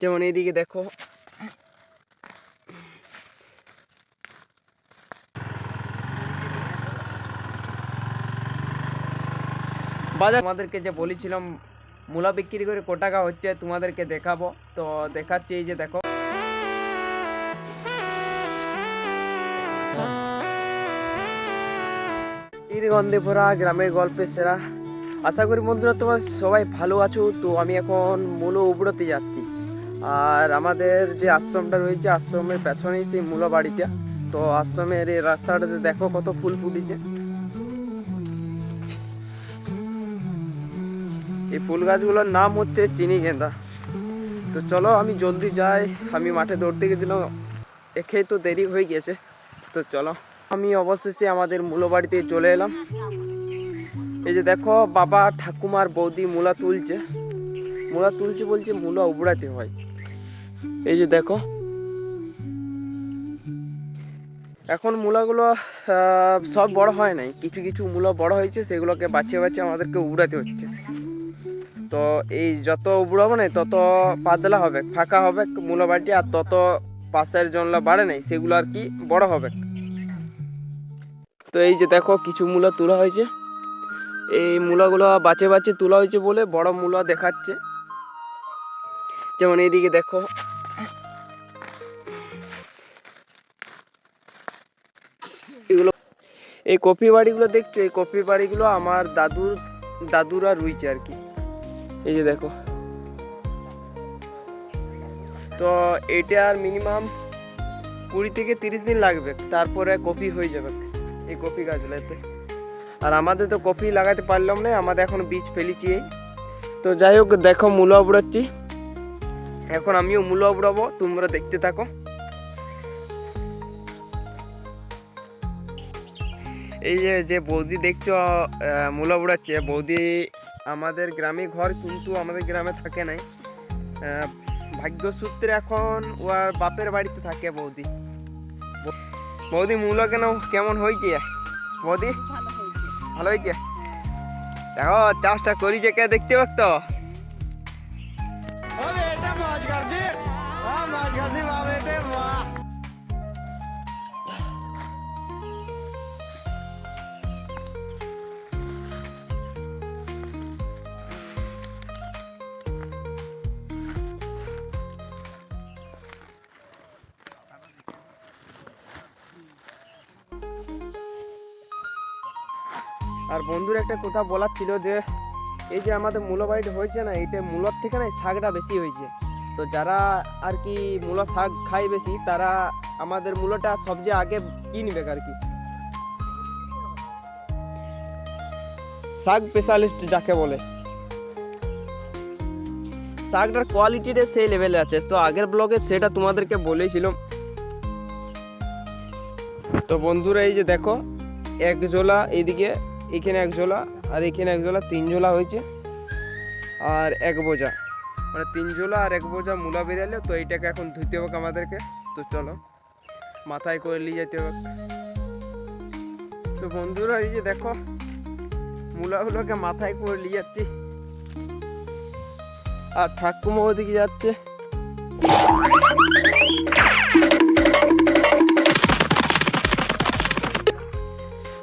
যেমন এইদিকে দেখো। বাজার আমাদেরকে যে বলেছিলাম, মূলা বিক্রি করে কো টাকা হচ্ছে তোমাদেরকে দেখাবো। তো দেখাচ্ছি এই যে দেখো। এই গন্ধে ভরা গ্রামের গল্পের সেরা। আশা করি বন্ধুরা তোমার সবাই ভালো আছো। তো আমি এখন মূলো উবড়োতে যাচ্ছি। আর আমাদের যে আশ্রমটা রয়েছে, আশ্রমের পেছনেই সেই মূলো বাড়িটা। তো আশ্রমের এই রাস্তাটাতে দেখো কত ফুল ফুটেছে। এই ফুল গাছগুলোর নাম হচ্ছে চিনি গেঁদা। তো চলো আমি জলদি যাই, আমি মাঠে দৌড়তে গেছিলাম এখেই তো দেরি হয়ে গেছে। তো চলো, আমি অবশেষে আমাদের মূলো বাড়িতে চলে এলাম। এই যে দেখো, বাবা ঠাকুমার বৌদি মূলা তুলছে। মূলা তুলছে বলছে মূলা উবড়াতে হয়। এই যে দেখো। এখন মূলাগুলো সব বড় হয় নাই। কিছু কিছু মূলা বড় হয়েছে, সেগুলোকে বাঁচিয়ে বাঁচিয়ে আমাদেরকে উবড়াতে হচ্ছে। তো এই যত উবড়াবো না, তত পাতলা হবে, ফাঁকা হবে মূলা বাড়িটি আর তত পাশের জনলা বাড়ে নাই, সেগুলো আর কি বড় হবে। তো এই যে দেখো, কিছু মূলা তোলা হয়েছে। এই মূলাগুলো বাঁচে বাঁচে তোলা হয়েছে বলে বড় মূলা দেখাচ্ছে। যেমন এইদিকে দেখো এই কপি বাড়িগুলো দেখছ? এই কপি বাড়িগুলো আমার দাদুর, দাদুরা রুইছে আর কি। এই যে দেখো। তো এটার মিনিমাম কুড়ি থেকে তিরিশ দিন লাগবে। তারপরে কপি হয়ে যাবে এই কপি গাছগুলোতে। আর আমাদের তো কপি লাগাতে পারলাম না, আমাদের এখন বীজ ফেলেছি। তো যাই হোক, দেখো, মূলো উবড়াচ্ছি এখন আমিও মূলো উবড়াবো তোমরা দেখতে থাকো। এই যে যে বৌদি দেখছ মূলা উড়াচ্ছে বৌদি আমাদের গ্রামে ঘর কিন্তু আমাদের গ্রামে থাকে নাই। ভাগ্যসূত্রে এখন ওর বাপের বাড়িতে থাকে বৌদি। বৌদি, মূলা কেন, কেমন হয়েছে? বৌদি? ভালো হয়েছে? দেখো, চাষটা করি যে কে দেখতে পাচ্ছ? আর বন্ধুর একটা কথা বলার ছিল যে, এই যে আমাদের মূলো বাড়িটা হয়েছে না এটা মূলর থেকে না শাকটা বেশি হয়েছে। তো যারা আর কি মূলো শাক খায় বেশি, তারা আমাদের মূলোটা সবচেয়ে আগে কিনবে আর কি। শাক স্পেশালিস্ট যাকে বলে। শাকটার কোয়ালিটিটা সেই লেভেলে আছে। তো আগের ব্লগে সেটা তোমাদেরকে বলেছিলাম। তো বন্ধুরা, এই যে দেখো, এক জোলা এইদিকে এখানে এক জোলা আর এখানে এক জোলা তিন জোলা হয়েছে আর এক বোঝা। মানে তিন জোলা আর এক বোঝা মূলা বেরালে তো এইটাকে এখন ধুতে হবে আমাদেরকে। তো চলো, মাথায় করে নিয়ে যেতে হবে। তো বন্ধুরা, এই যে দেখো, মূলাগুলোকে মাথায় করে নিয়ে যাচ্ছি। আর ঠাকুমা ওদিকে যাচ্ছে।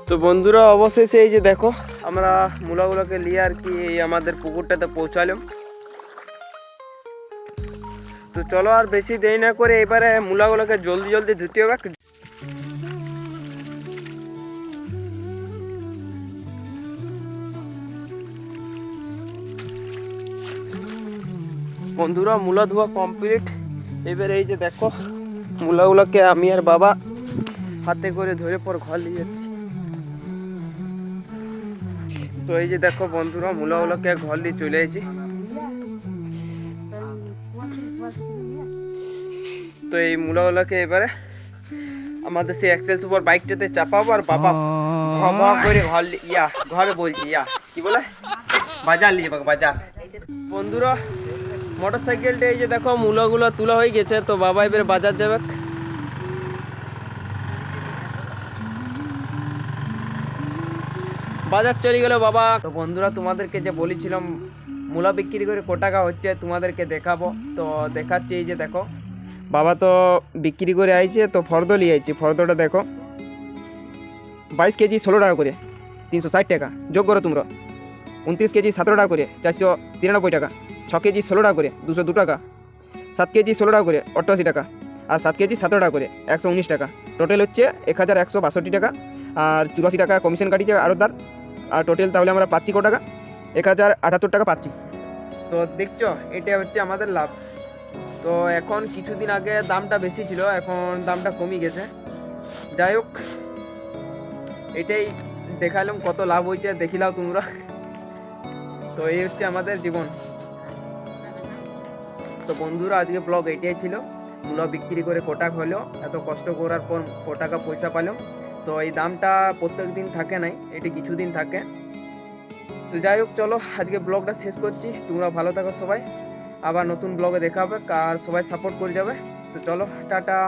তো বন্ধুরা, অবশেষে এই যে দেখো, আমরা মূলাগুলোকে নিয়ে আর কি এই আমাদের পুকুরটাতে পৌঁছালাম। তো চলো আর বেশি দেরি না করে এবারে মূলাগুলোকে জলদি জলদি ধুতে হবে। বন্ধুরা, মূলা ধোয়া কমপ্লিট এবারে এই যে দেখো, মূলাগুলোকে আমি আর বাবা হাতে করে ধরে পর ঘর নিয়ে যাচ্ছি। তো এই যে দেখো বন্ধুরা মূলাগুলোকে ঘর দিয়ে চলে এসেছি। তো এই মূলাগুলোকে এবারে আমাদের সেই এক্সেল সুপার বাইকটাতে চাপাবো আর বাবা ভ ভ করে ঘর ইয়া, ঘরে বলছি, ইয়া, কি বলে? বাজার নিয়ে যাব, বাজার। বন্ধুরা মোটর সাইকেলটা এই যে দেখো, মূলাগুলো তোলা হয়ে গেছে, তো বাবা এবারে বাজার যাবে। বাজার চলে গেল বাবা। তো বন্ধুরা, তোমাদেরকে যে বলেছিলাম, মূলা বিক্রি করে ক টাকা হচ্ছে, তোমাদেরকে দেখাবো। তো দেখাচ্ছি এই যে দেখো। বাবা তো বিক্রি করে আইছে, তো ফর্দ নিয়ে আইছে। ফর্দটা দেখো। বাইশ কেজি ষোলো টাকা করে, তিনশো ষাট টাকা। যোগ করো তোমরা। উনত্রিশ কেজি সতেরো টাকা করে, চারশো তিরানব্বই টাকা। ছ কেজি ষোলো টাকা করে, দুশো দু টাকা। সাত কেজি ষোলো টাকা করে, অষ্টআশি টাকা। আর সাত কেজি সতেরো টাকা করে, একশো উনিশ টাকা। টোটাল হচ্ছে এক হাজার একশো বাষট্টি টাকা। আর চুরাশি টাকা কমিশন কাটিছে আরোদার। আর টোটাল তাহলে আমরা পাচ্ছি ক টাকা? এক হাজার আটাত্তর টাকা পাচ্ছি। তো দেখছ, এটা হচ্ছে আমাদের লাভ। তো এখন কিছুদিন আগে দামটা বেশি ছিল, এখন দামটা কমে গেছে। যাই হোক, এটাই দেখালাম কত লাভ হয়েছে, দেখিলাও তোমরা। তো এই হচ্ছে আমাদের জীবন। তো বন্ধুরা, আজকে ব্লগ এটাই ছিল। মূলা বিক্রি করে কোটাক হলো, এত কষ্ট করার পর ক টাকা পয়সা পেলাম তো এই দামটা প্রত্যেক দিন থাকে নাই, এটি কিছুদিন থাকে। তো যাই হোক, চলো, আজকে ব্লগটা শেষ করছি। তোমরা ভালো থাকো সবাই। আবার নতুন ব্লগে দেখাবে আর সবাই সাপোর্ট করে যাবে। তো চলো, টাটা।